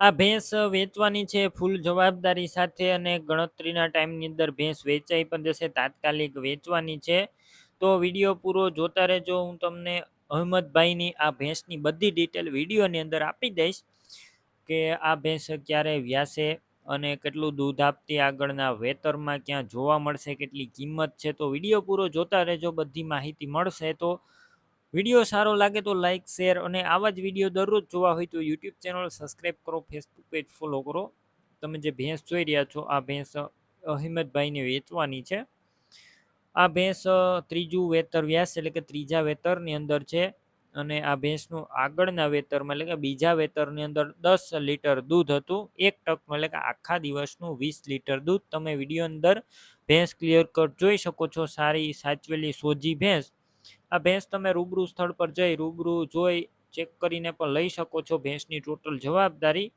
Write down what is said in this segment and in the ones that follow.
આ ભેંસ વેચવાની છે, ફૂલ જવાબદારી સાથે અને ગણતરીના ટાઈમની અંદર ભેંસ વેચાઈ પણ જશે, તાત્કાલિક વેચવાની છે. તો વીડિયો પૂરો જોતા રહેજો, હું તમને અહમદભાઈની આ ભેંસની બધી ડિટેલ વિડીયોની અંદર આપી દઈશ કે આ ભેંસ ક્યારે વ્યાસે અને કેટલું દૂધ આપતી આગળના વેતરમાં ક્યાં જોવા મળશે, કેટલી કિંમત છે. તો વીડિયો પૂરો જોતા રહેજો, બધી માહિતી મળશે તો વીડિયો સારો લાગે તો લાઇક શેર અને આવા જ વીડિયો દરરોજ જોવા હોય તો યુટ્યુબ ચેનલ સબસ્ક્રાઈબ કરો ફેસબુક પેજ ફોલો કરો. તમે જે ભેંસ જોઈ રહ્યા છો, આ ભેંસ અહેમદભાઈને વેચવાની છે. આ ભેંસ ત્રીજું વેતર વ્યાસ એટલે કે ત્રીજા વેતરની અંદર છે અને આ ભેંસનું આગળના વેતરમાં એટલે કે બીજા વેતરની અંદર દસ લીટર દૂધ હતું. એક ટકનું એટલે કે આખા દિવસનું વીસ લીટર દૂધ. તમે વીડિયો અંદર ભેંસ ક્લિયર કટ જોઈ શકો છો. સારી સાચવેલી સોજી ભેંસ આ ભેંસ તમે રૂબરૂ સ્થળ પર જઈ રૂબરૂ જોઈ ચેક કરીને પણ લઈ શકો છો. ભેંસની ટોટલ જવાબદારી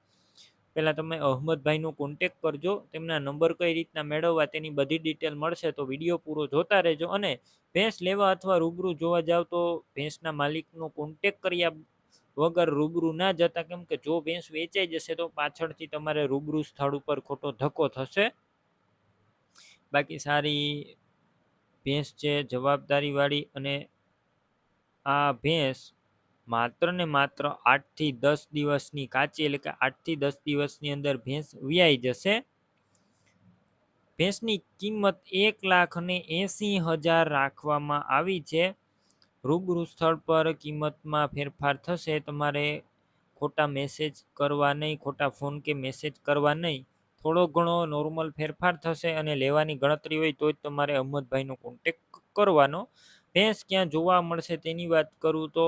પહેલાં તમે અહમદભાઈનો કોન્ટેક કરજો. તેમના નંબર કઈ રીતના મેળવવા તેની બધી ડિટેલ મળશે તો વીડિયો પૂરો જોતા રહેજો અને ભેંસ લેવા અથવા રૂબરૂ જોવા જાવ તો ભેંસના માલિકનો કોન્ટેક કર્યા વગર રૂબરૂ ના જતા. કેમ કે જો ભેંસ વેચાઈ જશે તો પાછળથી તમારે રૂબરૂ સ્થળ ઉપર ખોટો ધક્કો થશે. બાકી સારી ભેંસ છે, જવાબદારીવાળી અને આ ભેંસ માત્ર ને માત્ર આઠથી દસ દિવસની કાચી એટલે કે આઠથી દસ દિવસની અંદર ભેંસ વ્યાઈ જશે. ભેંસની કિંમત એક લાખ ને એંસી હજાર રાખવામાં આવી છે. રૂબરૂ સ્થળ પર કિંમતમાં ફેરફાર થશે. તમારે ખોટા મેસેજ કરવા નહીં, ખોટા ફોન કે મેસેજ કરવા નહીં. થોડો ઘણો નોર્મલ ફેરફાર થશે અને લેવાની ગણતરી હોય તો જ તમારે અહમદભાઈનો કોન્ટેક કરવાનો. ભેંસ ક્યાં જોવા મળશે તેની વાત કરું તો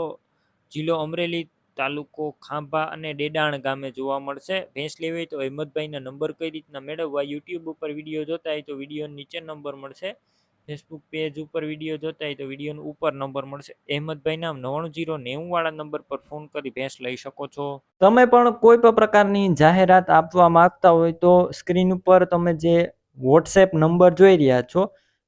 જિલ્લો અમરેલી તાલુકો ખાંભા અને ડેડાણ ગામે જોવા મળશે. ભેંસ લેવી હોય તો અહેમદભાઈના નંબર કઈ રીતના મેળવવા? યુટ્યુબ ઉપર વીડિયો જોતા હોય તો વીડિયો નીચે નંબર મળશે. ફેસબુક પેજ ઉપર વીડિયો જોતા હોય તો વિડીયોનો ઉપર નંબર મળશે. અહેમદભાઈના નવ્વાણું જીરો નેવું વાળા નંબર પર ફોન કરી ભેંસ લઈ શકો છો. તમે પણ કોઈ પણ પ્રકારની જાહેરાત આપવા માંગતા હોય તો સ્ક્રીન ઉપર તમે જે વોટ્સએપ નંબર જોઈ રહ્યા છો